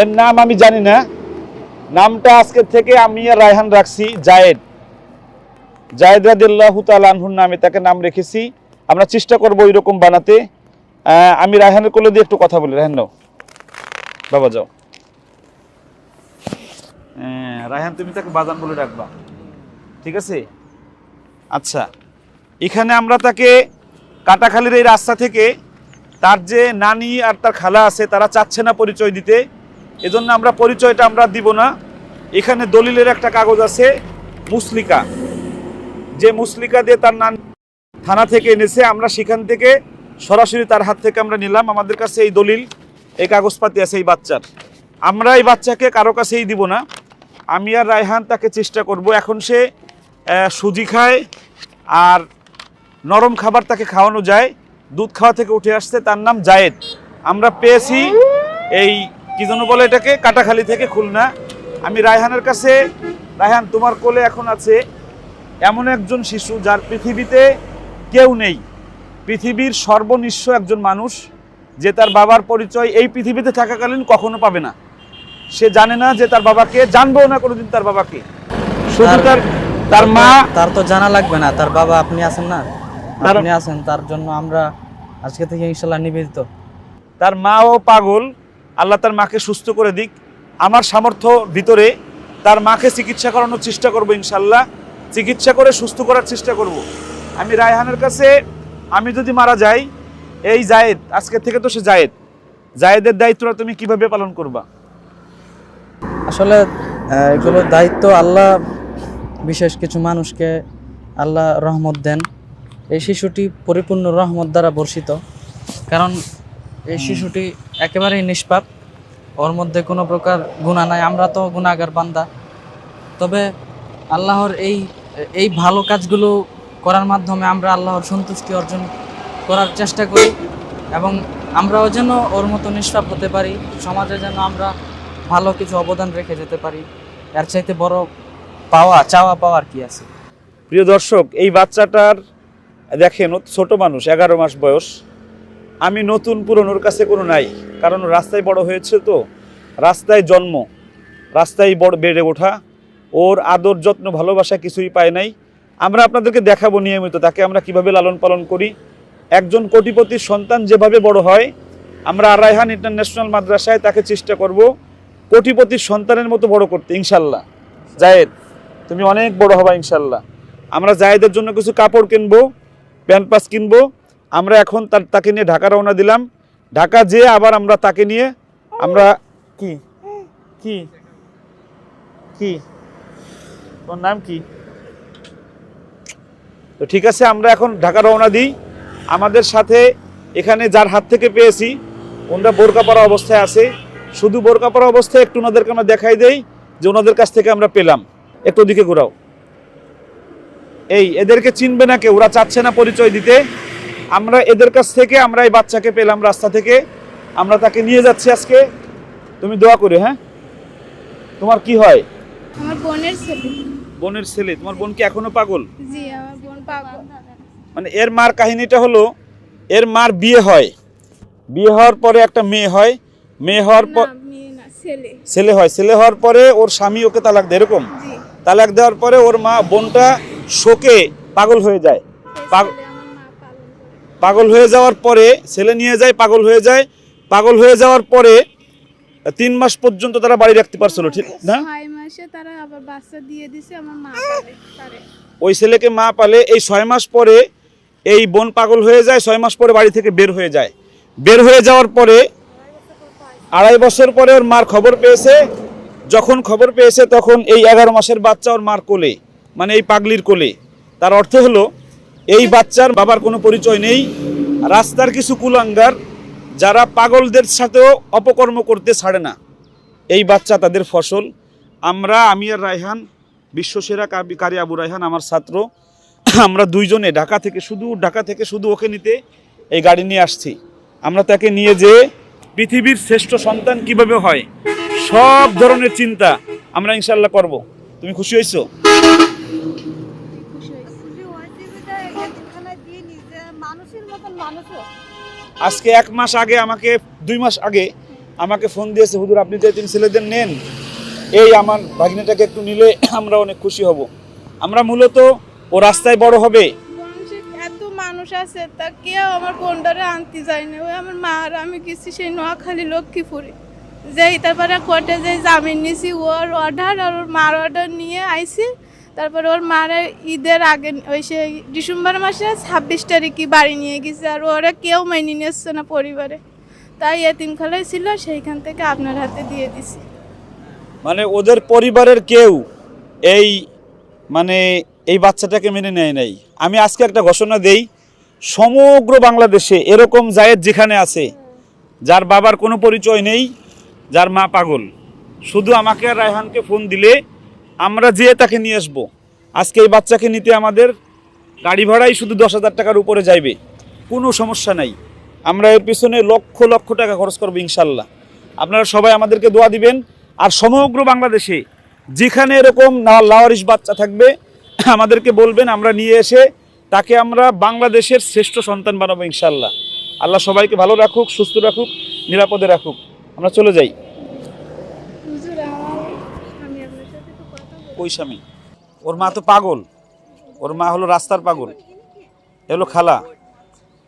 এর নাম আমি জানি না। নামটা আজকের থেকে আমি আর রায়হান রাখছি জায়েদ। জায়েদ রাদিল্লাহু তাআলা আনহুর নামে তাকে নাম রেখেছি। আমরা চেষ্টা করব ওই রকম বানাতে আমি রায়হানের কোলে দিয়ে একটু কথা বলি। রায়হান নাও। বাবা যাও। হ্যাঁ, রায়হান তুমি তাকে বাজান বলে ডাকবা। ঠিক আছে? আচ্ছা এখানে আমরা তাকে কাটাখালির এই রাস্তা থেকে তার যে নানি আর তার খালা আছে তারা চাচ্ছে না পরিচয় দিতে। এজন্য আমরা পরিচয়টা আমরা দিব না। এখানে দলিলের একটা কাগজ আছে, মুসলিকা। যে মুসলিকা দিয়ে তার নাম থানা থেকে এনেছে, আমরা সেখান থেকে সরাসরি তার হাত থেকে আমরা নিলাম। আমাদের কাছে এই দলিল, এই কাগজপাতি আছে এই বাচ্চার। আমরা এই বাচ্চাকে কারও কাছেই দিব না। আমি আর রায়হান তাকে চেষ্টা করব। এখন সে সুজি খায় আর নরম খাবার তাকে খাওয়ানো যায়। দুধ খাওয়া থেকে উঠে আসছে, তার নাম জায়েদ। আমরা পেয়েছি এই কি যেন বলে এটাকে? কাটাখালি থেকে খুলনা। আমি রায়হানের কাছে রায়হান তোমার কোলে এখন আছে এমন একজন শিশু যার পৃথিবীতে কেউ নেই। পৃথিবীর সর্বনিঃস্ব একজন মানুষ যে তার বাবার পরিচয় এই পৃথিবীতে থাকাকালীন কখনো পাবে না। সে জানে না যে তার বাবাকে জানবেও না কোনোদিন তার বাবাকে। শুধু তার তার মা তার তো জানা লাগবে না তার বাবা আপনি আছেন না? আপনি আছেন তার জন্য আমরা আজকে থেকে ইনশাল্লাহ নিবেদিত। তার মাও পাগল আল্লাহ তার মাকে সুস্থ করে দিক। আমার সামর্থ্য ভিতরে তার মাকে চিকিৎসা করানোর চেষ্টা করব ইনশাল্লাহ চিকিৎসা করে সুস্থ করার চেষ্টা করব। আমি রায়হানের কাছে আমি যদি মারা যাই এই জায়েদ আজকে থেকে তো সে জায়েদ। জায়েদের দায়িত্বটা তুমি কীভাবে পালন করবা? আসলে এগুলো দায়িত্ব আল্লাহ বিশেষ কিছু মানুষকে আল্লাহ রহমত দেন। এই শিশুটি পরিপূর্ণ রহমত দ্বারা বর্ষিত। কারণ এই শিশুটি একেবারেই নিষ্পাপ। ওর মধ্যে কোনো প্রকার গুণা নাই। আমরা তো গুণাগার বান্দা। তবে আল্লাহর এই এই ভালো কাজগুলো করার মাধ্যমে আমরা আল্লাহর সন্তুষ্টি অর্জন করার চেষ্টা করি এবং আমরাও যেন ওর মতো নিষ্পাপ হতে পারি। সমাজে যেন আমরা ভালো কিছু অবদান রেখে যেতে পারি। এর চাইতে বড় পাওয়া, চাওয়া পাওয়ার কি আছে। প্রিয় দর্শক, এই বাচ্চাটার দেখেন, ছোট মানুষ, এগারো মাস বয়স। আমি নতুন পুরনোর কাছে কোনো নাই। কারণ রাস্তায় বড় হয়েছে তো। রাস্তায় জন্ম, রাস্তায় বড় বেড়ে ওঠা। ওর আদর, যত্ন, ভালোবাসা কিছুই পায় নাই। আমরা আপনাদেরকে দেখাবো নিয়মিত তাকে আমরা কীভাবে লালন পালন করি। একজন কোটিপতির সন্তান যেভাবে বড় হয়, আমরা আর রায়হান ইন্টারন্যাশনাল মাদ্রাসায় তাকে চেষ্টা করব কোটিপতির সন্তানের মতো বড় করতে, ইনশাল্লাহ। জায়েদ, তুমি অনেক বড় হবা, ইনশাল্লাহ। আমরা জায়েদের জন্য কিছু কাপড় কিনবো, প্যান্ট পাস কিনবো আমরা এখন তার তাকে নিয়ে ঢাকা রওনা দিলাম। ঢাকা যেয়ে আবার আমরা তাকে নিয়ে আমরা কি? কি? কি? ওর নাম কি? তো ঠিক আছে, আমরা এখন ঢাকা রওনা দিই। আমাদের সাথে এখানে যার হাত থেকে পেয়েছি, ওনারা বোরকা পরা অবস্থায় আছে। শুধু বোরকা পরা অবস্থায়, একটু ওনাদেরকে আমরা দেখাই দেই যে ওনাদের কাছ থেকে আমরা পেলাম। একটু ওদিকে ঘোরাও। এই, এদেরকে চিনবে না কেউ, ওরা চাচ্ছে না পরিচয় দিতে। আমরা এদের কাছ থেকে আমরা এই বাচ্চাকে পেলাম রাস্তা থেকে। আমরা তাকে নিয়ে যাচ্ছি আজকে। তুমি দোয়া করে হ্যাঁ? তোমার কি হয়? আমার বোনের ছেলে। বোনের ছেলে তোমার বোন কি এখনও পাগল? জি আমার বোন পাগল। মানে এর মার কাহিনীটা হলো এর মার বিয়ে হয়। বিয়ে হওয়ার পরে একটা মেয়ে হয়। মেয়ে হওয়ার পর ছেলে। হয়। ছেলে হওয়ার পরে ওর স্বামী ওকে তালাক দেয় এরকম? তালাক দেওয়ার পরে ওর মা বোনটা শোকে পাগল হয়ে যায় এই পাগ- ছেলে আমার মা পালন করে পাগল হয়ে যাওয়ার পরে ছেলে নিয়ে যায় পাগল হয়ে যায়। পাগল হয়ে যাওয়ার পরে তিন মাস পর্যন্ত তারা বাড়ি রাখতে পারছিল ঠিক না? তারা আবার বাচ্চা দিয়ে দিছে আমার মা ওই ছেলেকে মা পালে এই ছয় মাস পরে এই বোন পাগল হয়ে যায় ছয় মাস পরে বাড়ি থেকে বের হয়ে যায়। বের হয়ে যাওয়ার পরে আড়াই বছর পরে ওর মার খবর পেয়েছে। যখন খবর পেয়েছে তখন এই এগারো মাসের বাচ্চা ওর মার কোলে মানে এই পাগলির কোলে। তার অর্থ হলো এই বাচ্চার বাবার কোনো পরিচয় নেই। রাস্তার কিছু কুলাঙ্গার যারা পাগলদের সাথেও অপকর্ম করতে ছাড়ে না। এই বাচ্চা তাদের ফসল। আমরা, আমি আর রায়হান, বিশ্বসেরা কারি আবু রায়হান, আমার ছাত্র, আমরা দুইজনে ঢাকা থেকে শুধু, ঢাকা থেকে শুধু ওকে নিতে এই গাড়ি নিয়ে আসছি। আমরা তাকে নিয়ে যে পৃথিবীর শ্রেষ্ঠ সন্তান কীভাবে হয়, সব ধরনের চিন্তা আমরা ইনশাল্লাহ করব। তুমি খুশি হয়েছো? আজকে এক মাস আগে আমাকে, দুই মাস আগে আমাকে ফোন দিয়েছে, হুজুর, আপনি যে তিন ছেলেদের নেন, এই আমার ভাগিনাটাকে একটু নিলে আমরা অনেক খুশি হব। আমরা মূলত, ও রাস্তায় বড় হবে। মানুষ আছে, তা কেউ আমার আনতে যায় না। ওই আমার আমি গেছি সেই নোয়াখালী, লক্ষ্মীপুরে। তারপরে জামিন অর্ডার আর ওর মার অর্ডার নিয়ে আইছি। তারপরে ওর মারা ঈদের আগে ওই সেই ডিসেম্বর মাসে ছাব্বিশ তারিখই বাড়ি নিয়ে গেছে আর ওরা কেউ মেনে নিচ্ছে না পরিবারে। তাই এ এতিমখালায় ছিল, সেইখান থেকে আপনার হাতে দিয়ে দিছি। মানে ওদের পরিবারের কেউ এই মানে এই বাচ্চাটাকে মেনে নেয় নাই। আমি আজকে একটা ঘোষণা দেই, সমগ্র বাংলাদেশে এরকম জায়েদ যেখানে আছে, যার বাবার কোনো পরিচয় নেই, যার মা পাগল। শুধু আমাকে আর রায়হানকে ফোন দিলে আমরা যেয়ে তাকে নিয়ে আসব, আজকে এই বাচ্চাকে নিতে আমাদের গাড়ি ভাড়াই শুধু দশ হাজার টাকার উপরে যাইবে। কোনো সমস্যা নাই। আমরা এর পিছনে লক্ষ লক্ষ টাকা খরচ করব ইনশাল্লাহ। আপনারা সবাই আমাদেরকে দোয়া দিবেন। আর সমগ্র বাংলাদেশে যেখানে এরকম না লাওয়ারিশ বাচ্চা থাকবে, আমাদেরকে বলবেন, আমরা নিয়ে এসে তাকে আমরা বাংলাদেশের শ্রেষ্ঠ সন্তান বানাবো ইনশাল্লাহ। আল্লাহ সবাইকে ভালো রাখুক, সুস্থ রাখুক, নিরাপদে রাখুক। আমরা চলে যাই হুজুর আমার আমি আপনার সাথে একটু কথা বলব ওই স্বামী ওর মা তো পাগল। ওর মা হলো রাস্তার পাগল। এ হলো খালা।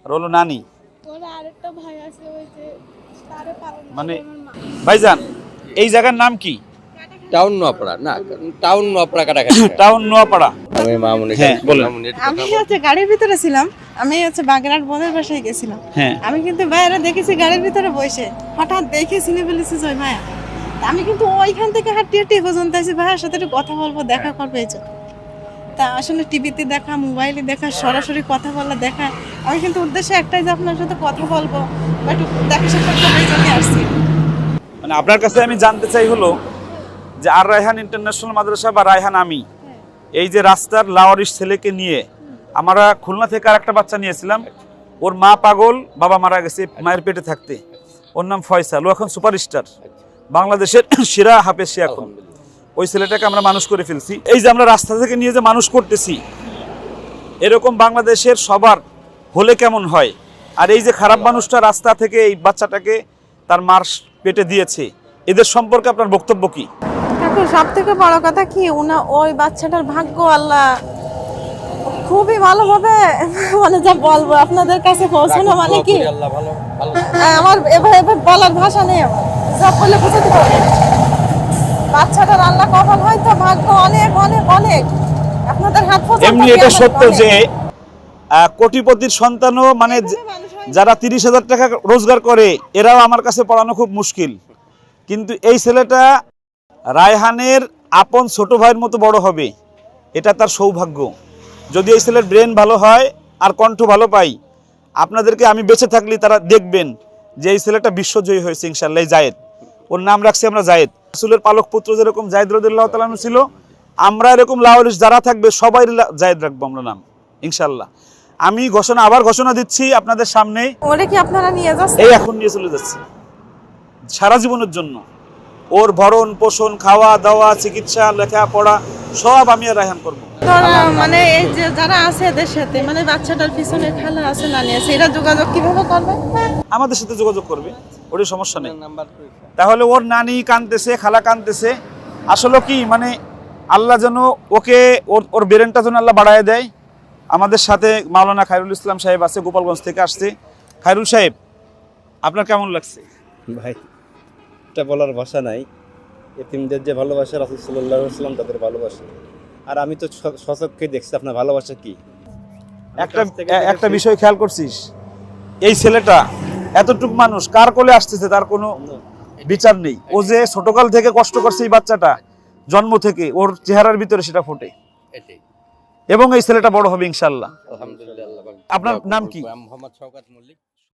আর হলো নানি। ওর আরেকটা ভাই আছে ওই যে তারে পালন করে মানে- ভাইজান এই জায়গার নাম কি? টাউন নোয়াপাড়া না টাউন নোয়াপাড়া কাটাকাটি। টাউন নোয়াপাড়া আমি মামুনি হ্যাঁ, বলেন। আমি হচ্ছে গাড়ির ভিতরে ছিলাম। আমি হচ্ছে বাগেরহাট বোনের বাসায় গেছিলাম। হ্যাঁ। আমি কিন্তু বাইরে দেখেছি গাড়ির ভিতরে বসে। হঠাৎ দেখে চিনে ফেলেছি জয় ভাইয়া। তা আমি কিন্তু ওইখান থেকে হাঁটি হাঁটি পর্যন্ত আছি ভাইয়ের সাথে একটু কথা বলব দেখা করব এই জন্য। তা আসলে টিভিতে দেখা মোবাইলে দেখা সরাসরি কথা বলা দেখা আমি কিন্তু উদ্দেশ্য একটাই যে আপনার সাথে কথা বলব বা একটু দেখা সাক্ষাৎ জন্যই আসছি। মানে আপনার কাছে আমি জানতে চাই হলো যে আর রায়হান ইন্টারন্যাশনাল মাদ্রাসা বা রায়হান আমি এই যে রাস্তার লাওয়ারিশ ছেলেকে নিয়ে আমরা খুলনা থেকে আর একটা বাচ্চা নিয়েছিলাম ওর মা পাগল বাবা মারা গেছে মায়ের পেটে থাকতে। ওর নাম ফয়সাল ও এখন সুপারস্টার। বাংলাদেশের সেরা হাফেজ সে এখন। ওই ছেলেটাকে আমরা মানুষ করে ফেলছি। এই যে আমরা রাস্তা থেকে নিয়ে যে মানুষ করতেছি এরকম বাংলাদেশের সবার হলে কেমন হয়? আর এই যে খারাপ মানুষটা রাস্তা থেকে এই বাচ্চাটাকে তার মার পেটে দিয়েছে এদের সম্পর্কে আপনার বক্তব্য কি? ঠাকুর সব থেকে বড় কথা কি উনা ওই বাচ্চাটার ভাগ্য আল্লাহ খুবই ভালোভাবে মানে যা বলব আপনাদের কাছে পৌঁছানো মানে কি? আল্লাহ ভালো ভালো। আমার এভাবে বলার ভাষা নেই আমার। বুঝাতে পারব না। বাচ্চাটার আল্লাহ কপাল হয়তো ভাগ্য অনেক অনেক অনেক। আপনাদের হাত এমনি এটা সত্য যে কোটিপতির সন্তানও মানে হয় যারা তিরিশ হাজার টাকা রোজগার করে এরাও আমার কাছে পড়ানো খুব মুশকিল। কিন্তু এই ছেলেটা রায়হানের আপন ছোট ভাইয়ের মতো বড় হবে। এটা তার সৌভাগ্য। যদি এই ছেলের ব্রেন ভালো হয় আর কণ্ঠ ভালো পাই আপনাদেরকে আমি বেঁচে থাকলে তারা দেখবেন যে এই ছেলেটা বিশ্বজয়ী হয়েছে ইনশাল্লাহ জায়েদ। ওর নাম রাখছি আমরা জায়েদ। রাসুলের পালক পুত্র যেরকম জায়দ রদুল্লাহ তালানু ছিল আমরা এরকম লাউলিশ যারা থাকবে সবাই জায়দ রাখব আমরা নাম ইনশাল্লাহ আমি ঘোষণা আবার ঘোষণা দিচ্ছি আপনাদের সামনে ওরে কি আপনারা নিয়ে যাচ্ছেন? এই এখন নিয়ে চলে যাচ্ছি। সারা জীবনের জন্য। ওর ভরণ পোষণ খাওয়া দাওয়া চিকিৎসা লেখাপড়া সব আমি আর রায়হান করব। তোরা মানে এই যে যারা আছে এদের সাথে মানে বাচ্চাটার পিছনে খালা আছে না নিয়ে আছে এরা যোগাযোগ কীভাবে করবে? আমাদের সাথে যোগাযোগ করবে ওরই সমস্যা নেই। নাম্বার তাহলে ওর নানি কানতেছে খালা কানতেছে আসলে কি মানে আল্লাহ যেন ওকে ওর ওর ব্রেনটা যেন আল্লাহ বাড়ায় দেয়। আমাদের সাথে মাওলানা খায়রুল ইসলাম সাহেব আছে গোপালগঞ্জ থেকে আসছে। খায়রুল সাহেব আপনার কেমন লাগছে? ভাই এটা বলার ভাষা নাই। এতিমদের যে ভালোবাসা রাসুল সাল্লাহ সাল্লাম তাদের ভালোবাসা। আর আমি তো স- সচক্ষে দেখছি আপনার ভালোবাসা কি? একটা একটা বিষয় খেয়াল করছিস? এই ছেলেটা এতটুক মানুষ কার কোলে আসতেছে তার কোনো বিচার নেই। ও যে ছোটকাল থেকে কষ্ট করছে এই বাচ্চাটা জন্ম থেকে ওর চেহারার ভিতরে সেটা ফোটে। এবং এই ছেলেটা বড় হবে ইনশাল্লাহ আলহামদুলিল্লাহ আল্লাহ ভালো। আপনার নাম কি? মোহাম্মদ শওকাত মল্লিক।